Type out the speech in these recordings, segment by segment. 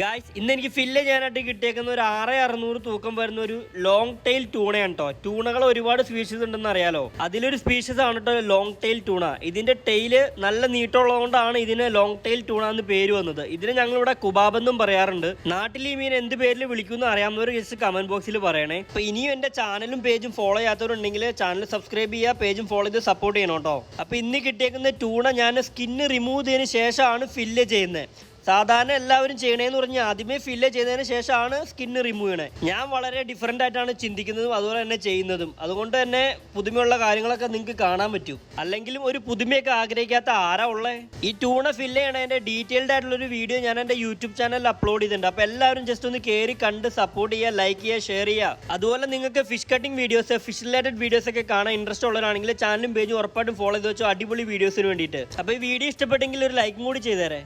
Guys ഇന്ന് എനിക്ക് fill ചെയ്യാനായിട്ട് കിട്ടിയേക്കുന്ന ഒരു ആറ് അറുന്നൂറ് തൂക്കം വരുന്ന ഒരു ലോങ് ടെയിൽ ടൂണയാണ് കേട്ടോ ടൂണകൾ ഒരുപാട് സ്പീഷീസ് ഉണ്ടെന്ന് അറിയാലോ. അതിലൊരു സ്പീഷീസ് ആണ് കേട്ടോ ലോങ് ടെയിൽ ടൂണ ഇതിന്റെ ടെയിൽ നല്ല നീട്ടമുള്ളതുകൊണ്ടാണ് ഇതിന് ലോങ് ടെയിൽ ടൂണ എന്ന് പേര് വന്നത്. ഇതിന് ഞങ്ങളിവിടെ കുബാബ് എന്നും പറയാറുണ്ട്. നാട്ടിൽ ഈ മീൻ എന്ത് പേരിൽ വിളിക്കുന്നു അറിയാവുന്നവർ ജസ്റ്റ് കമന്റ് ബോക്സിൽ പറയണേ. അപ്പൊ ഇനിയും എന്റെ ചാനലും പേജും ഫോളോ ചെയ്യാത്തവരുണ്ടെങ്കിൽ ചാനൽ സബ്സ്ക്രൈബ് ചെയ്യുക പേജും ഫോളോ ചെയ്ത് സപ്പോർട്ട് ചെയ്യണം കേട്ടോ അപ്പൊ ഇന്ന് കിട്ടിയേക്കുന്ന ടൂണ ഞാൻ സ്കിന്ന് റിമൂവ് ചെയ്തതിന് ശേഷമാണ് ഫില്ല് ചെയ്യുന്നത്. സാധാരണ എല്ലാവരും ചെയ്യണേന്ന് പറഞ്ഞാൽ ആദ്യമേ ഫില്ല് ചെയ്തതിന് ശേഷമാണ് സ്കിന്ന് റിമൂവ് ചെയ്യണേ. ഞാൻ വളരെ ഡിഫറെന്റ് ആയിട്ടാണ് ചിന്തിക്കുന്നതും അതുപോലെ തന്നെ ചെയ്യുന്നതും. അതുകൊണ്ട് തന്നെ പുതുമയുള്ള കാര്യങ്ങളൊക്കെ നിങ്ങൾക്ക് കാണാൻ പറ്റും. അല്ലെങ്കിലും ഒരു പുതുമയൊക്കെ ആഗ്രഹിക്കാത്ത ആരാ ഉള്ളേ? ഈ ടൂണ ഫില്ല് ചെയ്യണതിന്റെ ഡീറ്റെയിൽഡ് ആയിട്ടുള്ള ഒരു വീഡിയോ ഞാൻ എന്റെ യൂട്യൂബ് ചാനലിൽ അപ്ലോഡ് ചെയ്തിട്ടുണ്ട്. അപ്പോൾ എല്ലാവരും ജസ്റ്റ് ഒന്ന് കയറി കണ്ട് സപ്പോർട്ട് ചെയ്യുക ലൈക്ക് ചെയ്യുക ഷെയർ ചെയ്യുക. അതുപോലെ നിങ്ങൾക്ക് fish cutting videos fish related videos ഒക്കെ കാണാൻ ഇൻട്രസ്റ്റ് ഉള്ളവരാണെങ്കിൽ ചാനലും പേജും ഉറപ്പായിട്ടും ഫോളോ ചെയ്ത് വെച്ചോ. അടിപൊളി വീഡിയോസിന് വേണ്ടിയിട്ട്. അപ്പോൾ ഈ വീഡിയോ ഇഷ്ടപ്പെട്ടെങ്കിൽ ഒരു ലൈക്കും കൂടി ചെയ്തേരെ.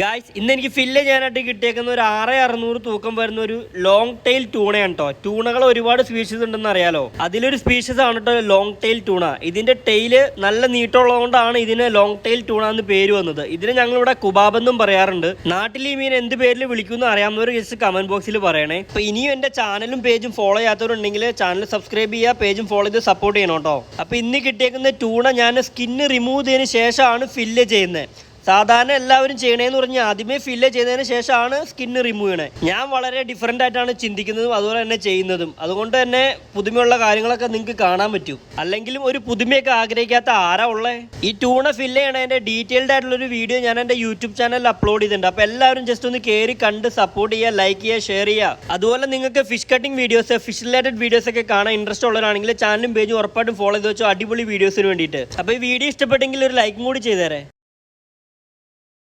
ഗായ്സ് ഇന്ന് എനിക്ക് ഫില്ല് ചെയ്യാനായിട്ട് കിട്ടിയേക്കുന്ന ഒരു ആറ് അറുന്നൂറ് തൂക്കം വരുന്ന ഒരു ലോങ് ടെയിൽ ടൂണയാണ് കേട്ടോ ടൂണകൾ ഒരുപാട് സ്പീഷീസ് ഉണ്ടെന്ന് അറിയാലോ. അതിലൊരു സ്പീഷീസ് ആണ് കേട്ടോ ലോങ് ടെയിൽ ടൂണ ഇതിന്റെ ടെയിൽ നല്ല നീട്ടമുള്ളതുകൊണ്ടാണ് ഇതിന് ലോങ് ടെയിൽ ടൂണ എന്ന് പേര് വന്നത്. ഇതിന് ഞങ്ങളിവിടെ കുബാബ് എന്നും പറയാറുണ്ട്. നാട്ടിൽ ഈ മീൻ എന്ത് പേരിൽ വിളിക്കുന്നു അറിയാവുന്നവർ ജസ്റ്റ് കമന്റ് ബോക്സിൽ പറയണേ. അപ്പൊ ഇനിയും എന്റെ ചാനലും പേജും ഫോളോ ചെയ്യാത്തവരുണ്ടെങ്കിൽ ചാനൽ സബ്സ്ക്രൈബ് ചെയ്യുക പേജും ഫോളോ ചെയ്ത് സപ്പോർട്ട് ചെയ്യണം കേട്ടോ അപ്പൊ ഇന്ന് കിട്ടിയേക്കുന്ന ടൂണ ഞാൻ സ്കിന്ന് റിമൂവ് ചെയ്തതിന് ശേഷമാണ് ഫില്ല് ചെയ്യുന്നത്. സാധാരണ എല്ലാവരും ചെയ്യണേന്ന് പറഞ്ഞാൽ ആദ്യമേ ഫില്ല് ചെയ്തതിന് ശേഷമാണ് സ്കിന്ന് റിമൂവ് ചെയ്യണേ. ഞാൻ വളരെ ഡിഫറെന്റ് ആയിട്ടാണ് ചിന്തിക്കുന്നതും അതുപോലെ തന്നെ ചെയ്യുന്നതും. അതുകൊണ്ട് തന്നെ പുതുമയുള്ള കാര്യങ്ങളൊക്കെ നിങ്ങൾക്ക് കാണാൻ പറ്റും. അല്ലെങ്കിലും ഒരു പുതുമയൊക്കെ ആഗ്രഹിക്കാത്ത ആരാ ഉള്ളേ? ഈ ടൂണ ഫില്ല് ചെയ്യണതിന്റെ ഡീറ്റെയിൽഡ് ആയിട്ടുള്ള ഒരു വീഡിയോ ഞാൻ എന്റെ യൂട്യൂബ് ചാനലിൽ അപ്ലോഡ് ചെയ്തിട്ടുണ്ട്. അപ്പോൾ എല്ലാവരും ജസ്റ്റ് ഒന്ന് കയറി കണ്ട് സപ്പോർട്ട് ചെയ്യുക ലൈക്ക് ചെയ്യുക ഷെയർ ചെയ്യുക. അതുപോലെ നിങ്ങൾക്ക് fish cutting videos fish related videos ഒക്കെ കാണാൻ ഇൻട്രസ്റ്റ് ഉള്ളവരാണെങ്കിൽ ചാനലും പേജും ഉറപ്പായിട്ടും ഫോളോ ചെയ്ത് വെച്ചോ. അടിപൊളി വീഡിയോസിന് വേണ്ടിയിട്ട്. അപ്പോൾ ഈ വീഡിയോ ഇഷ്ടപ്പെട്ടെങ്കിൽ ഒരു ലൈക്കും കൂടി ചെയ്തേരെ.